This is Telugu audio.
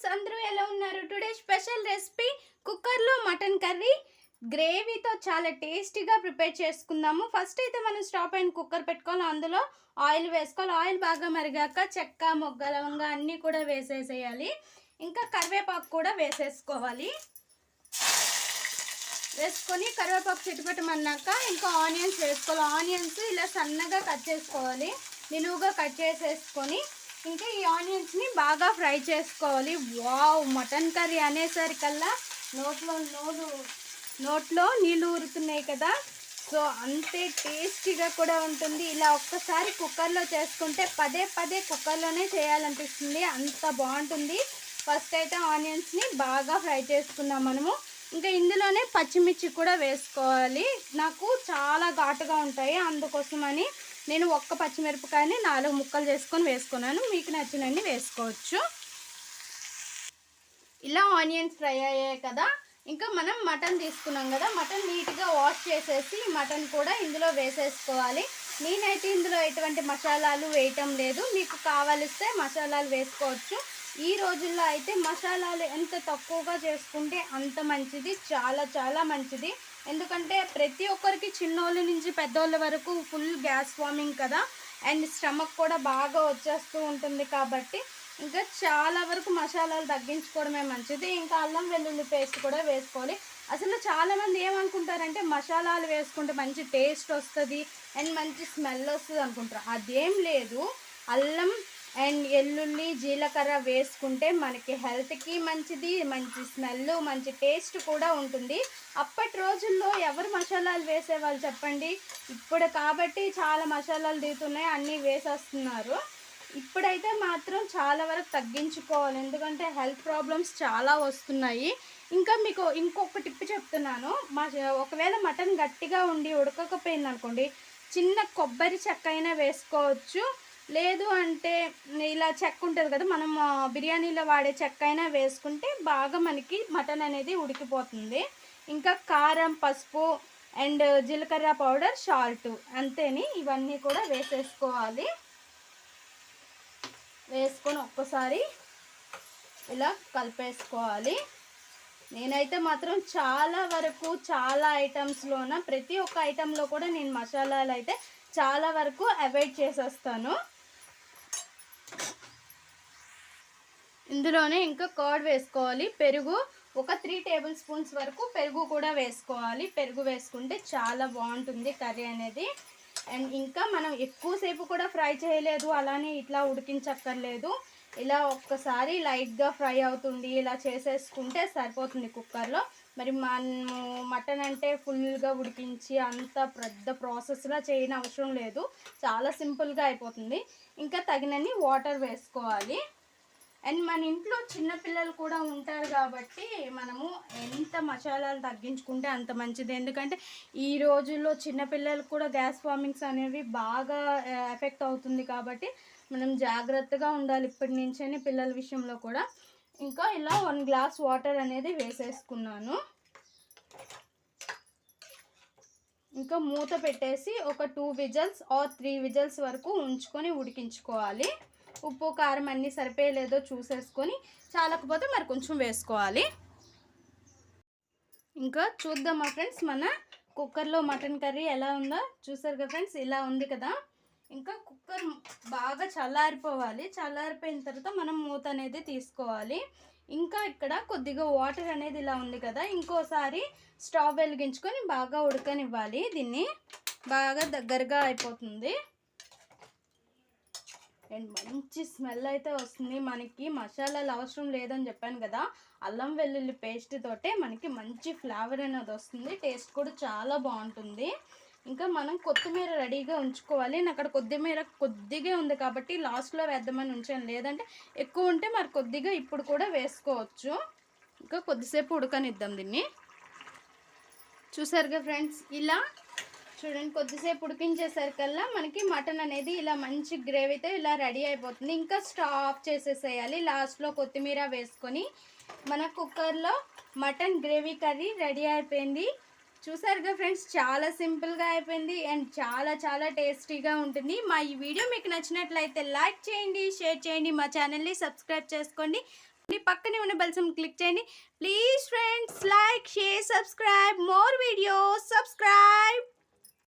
ఫ్రెండ్స్ అందరూ ఎలా ఉన్నారు? టుడే స్పెషల్ రెసిపీ కుక్కర్లో మటన్ కర్రీ. గ్రేవీతో చాలా టేస్టీగా ప్రిపేర్ చేసుకుందాము. ఫస్ట్ అయితే మనం స్టవ్ పైన కుక్కర్ పెట్టుకోవాలి. అందులో ఆయిల్ వేసుకోవాలి. ఆయిల్ బాగా మరిగాక చెక్క మొగ్గ లవంగా అన్నీ కూడా వేసేసేయాలి. ఇంకా కరివేపాకు కూడా వేసేసుకోవాలి. వేసుకొని కరివేపాకు చిట్టుపెట్టమన్నాక ఇంకా ఆనియన్స్ వేసుకోవాలి. ఆనియన్స్ ఇలా సన్నగా కట్ చేసుకోవాలి. నిలువుగా కట్ చేసేసుకొని ఇంకా ఈ ఆనియన్స్ని బాగా ఫ్రై చేసుకోవాలి. వావ్! మటన్ కర్రీ అనేసరికల్లా నోట్లో నోలు నోట్లో నీళ్ళు ఊరుతున్నాయి కదా. సో అంతే టేస్టీగా కూడా ఉంటుంది. ఇలా ఒక్కసారి కుక్కర్లో చేసుకుంటే పదే పదే కుక్కర్లోనే చేయాలనిపిస్తుంది. అంత బాగుంటుంది. ఫస్ట్ అయితే ఆనియన్స్ని బాగా ఫ్రై చేసుకుందాం మనము. ఇంకా ఇందులోనే పచ్చిమిర్చి కూడా వేసుకోవాలి. నాకు చాలా ఘాటుగా ఉంటాయి అందుకోసమని. నేను ఒక్క పచ్చిమిరపకాయని నాలుగు ముక్కలు చేసుకొని వేసుకున్నాను. మీకు నచ్చినన్ని వేసుకోవచ్చు. ఇలా ఆనియన్స్ ఫ్రై అయ్యాయి కదా. ఇంకా మనం మటన్ తీసుకున్నాం కదా. మటన్ నీట్గా వాష్ చేసేసి మటన్ కూడా ఇందులో వేసేసుకోవాలి. నేనైతే ఇందులో ఎటువంటి మసాలాలు వేయటం లేదు. మీకు కావలిస్తే మసాలాలు వేసుకోవచ్చు. ఈ రోజుల్లో అయితే మసాలాలు ఎంత తక్కువగా చేసుకుంటే అంత మంచిది చాలా చాలా మంచిది. ఎందుకంటే ప్రతి ఒక్కరికి చిన్నోళ్ళ నుంచి పెద్దోళ్ళ వరకు ఫుల్ గ్యాస్ ఫార్మింగ్ కదా. అండ్ స్టమక్ కూడా బాగా వచ్చేస్తూ ఉంటుంది కాబట్టి ఇంకా చాలా వరకు మసాలాలు తగ్గించుకోవడమే మంచిది. ఇంకా అల్లం వెల్లుల్లి పేస్ట్ కూడా వేసుకోవాలి. అసలు చాలామంది ఏమనుకుంటారంటే మసాలాలు వేసుకుంటే మంచి టేస్ట్ వస్తుంది అండ్ మంచి స్మెల్ వస్తుంది అనుకుంటారు. అదేం లేదు. అల్లం అండ్ ఎల్లుల్లి జీలకర్ర వేసుకుంటే మనకి హెల్త్కి మంచిది మంచి స్మెల్ మంచి టేస్ట్ కూడా ఉంటుంది. అప్పటి రోజుల్లో ఎవరు మసాలాలు వేసేవాళ్ళు చెప్పండి? ఇప్పుడు కాబట్టి చాలా మసాలాలు దిగుతున్నాయి అన్నీ వేసేస్తున్నారు. ఇప్పుడైతే మాత్రం చాలా వరకు తగ్గించుకోవాలి. ఎందుకంటే హెల్త్ ప్రాబ్లమ్స్ చాలా వస్తున్నాయి. ఇంకా మీకు ఇంకొక టిప్ చెప్తున్నాను. మా ఒకవేళ మటన్ గట్టిగా ఉండి ఉడకకపోయింది అనుకోండి చిన్న కొబ్బరి చెక్క అయినా వేసుకోవచ్చు. లేదు అంటే ఇలా చెక్క ఉంటుంది కదా మనం బిర్యానీలో వాడే చెక్క అయినా వేసుకుంటే బాగా మనకి మటన్ అనేది ఉడికిపోతుంది. ఇంకా కారం పసుపు అండ్ జీలకర్ర పౌడర్ సాల్ట్ అంతేని ఇవన్నీ కూడా వేసేసుకోవాలి. వేసుకొని ఒక్కసారి ఇలా కలిపేసుకోవాలి. నేనైతే మాత్రం చాలా వరకు చాలా ఐటమ్స్లోన ప్రతి ఒక్క ఐటెంలో కూడా నేను మసాలాలు అయితే చాలా వరకు అవాయిడ్ చేసేస్తాను. ఇందులోనే ఇంకా కర్డ్ వేసుకోవాలి. పెరుగు ఒక త్రీ టేబుల్ స్పూన్స్ వరకు పెరుగు కూడా వేసుకోవాలి. పెరుగు వేసుకుంటే చాలా బాగుంటుంది కర్రీ అనేది. అండ్ ఇంకా మనం ఎక్కువసేపు కూడా ఫ్రై చేయలేదు. అలానే ఇట్లా ఉడికించక్కర్లేదు. ఇలా ఒక్కసారి లైట్గా ఫ్రై అవుతుంది. ఇలా చేసేసుకుంటే సరిపోతుంది కుక్కర్లో. మరి మనము మటన్ అంటే ఫుల్గా ఉడికించి అంత పెద్ద ప్రాసెస్లా చేయని అవసరం లేదు. చాలా సింపుల్గా అయిపోతుంది. ఇంకా తగినన్ని వాటర్ వేసుకోవాలి. అండ్ మన ఇంట్లో చిన్నపిల్లలు కూడా ఉంటారు కాబట్టి మనము ఎంత మసాలాలు తగ్గించుకుంటే అంత మంచిది. ఎందుకంటే ఈ రోజుల్లో చిన్నపిల్లలకు కూడా గ్యాస్ ఫార్మింగ్స్ అనేవి బాగా ఎఫెక్ట్ అవుతుంది కాబట్టి మనం జాగ్రత్తగా ఉండాలి ఇప్పటి నుంచే పిల్లల విషయంలో కూడా. ఇంకా ఇలా వన్ గ్లాస్ వాటర్ అనేది వేసేసుకున్నాను. ఇంకా మూత పెట్టేసి ఒక two whistles or three whistles వరకు ఉంచుకొని ఉడికించుకోవాలి. ఉప్పు కారం అన్నీ సరిపోయలేదో చూసేసుకొని చాలకపోతే మరి కొంచెం వేసుకోవాలి. ఇంకా చూద్దామా ఫ్రెండ్స్ మన కుక్కర్లో మటన్ కర్రీ ఎలా ఉందో. చూసారు కదా ఫ్రెండ్స్ ఇలా ఉంది కదా. ఇంకా కుక్కర్ బాగా చల్లారిపోవాలి. చల్లారిపోయిన తర్వాత మనం మూత అనేది తీసుకోవాలి. ఇంకా ఇక్కడ కొద్దిగా వాటర్ అనేది ఇలా ఉంది కదా. ఇంకోసారి స్టవ్ వెలిగించుకొని బాగా ఉడకనివ్వాలి. దీన్ని బాగా దగ్గరగా అయిపోతుంది. అండ్ మంచి స్మెల్ అయితే వస్తుంది. మనకి మసాలాలు అవసరం లేదని చెప్పాను కదా అల్లం వెల్లుల్లి పేస్ట్ తోటే మనకి మంచి ఫ్లేవర్ అనేది వస్తుంది. టేస్ట్ కూడా చాలా బాగుంటుంది. ఇంకా మనం కొత్తిమీర రెడీగా ఉంచుకోవాలి. నేను అక్కడ కొద్దిమీర కొద్దిగా ఉంది కాబట్టి లాస్ట్లో వేద్దామని ఉంచాను. లేదంటే ఎక్కువ ఉంటే మరి కొద్దిగా ఇప్పుడు కూడా వేసుకోవచ్చు. ఇంకా కొద్దిసేపు ఉడకనిద్దాం దీన్ని. చూసారుగా ఫ్రెండ్స్ ఇలా చూడండి కొద్దిసేపు ఉడికించేసరికల్లా మనకి మటన్ అనేది ఇలా మంచి గ్రేవీతో ఇలా రెడీ అయిపోతుంది. ఇంకా స్టవ్ ఆఫ్ చేసేసేయాలి. లాస్ట్లో కొత్తిమీర వేసుకొని మన కుక్కర్లో మటన్ గ్రేవీ కర్రీ రెడీ అయిపోయింది. చూసారుగా ఫ్రెండ్స్ చాలా సింపుల్గా అయిపోయింది అండ్ చాలా చాలా టేస్టీగా ఉంటుంది. మా ఈ వీడియో మీకు నచ్చినట్లయితే లైక్ చేయండి షేర్ చేయండి మా ఛానల్ని సబ్స్క్రైబ్ చేసుకోండి. పక్కనే ఉన్న బెల్సం క్లిక్ చేయండి. Please friends like share subscribe. More video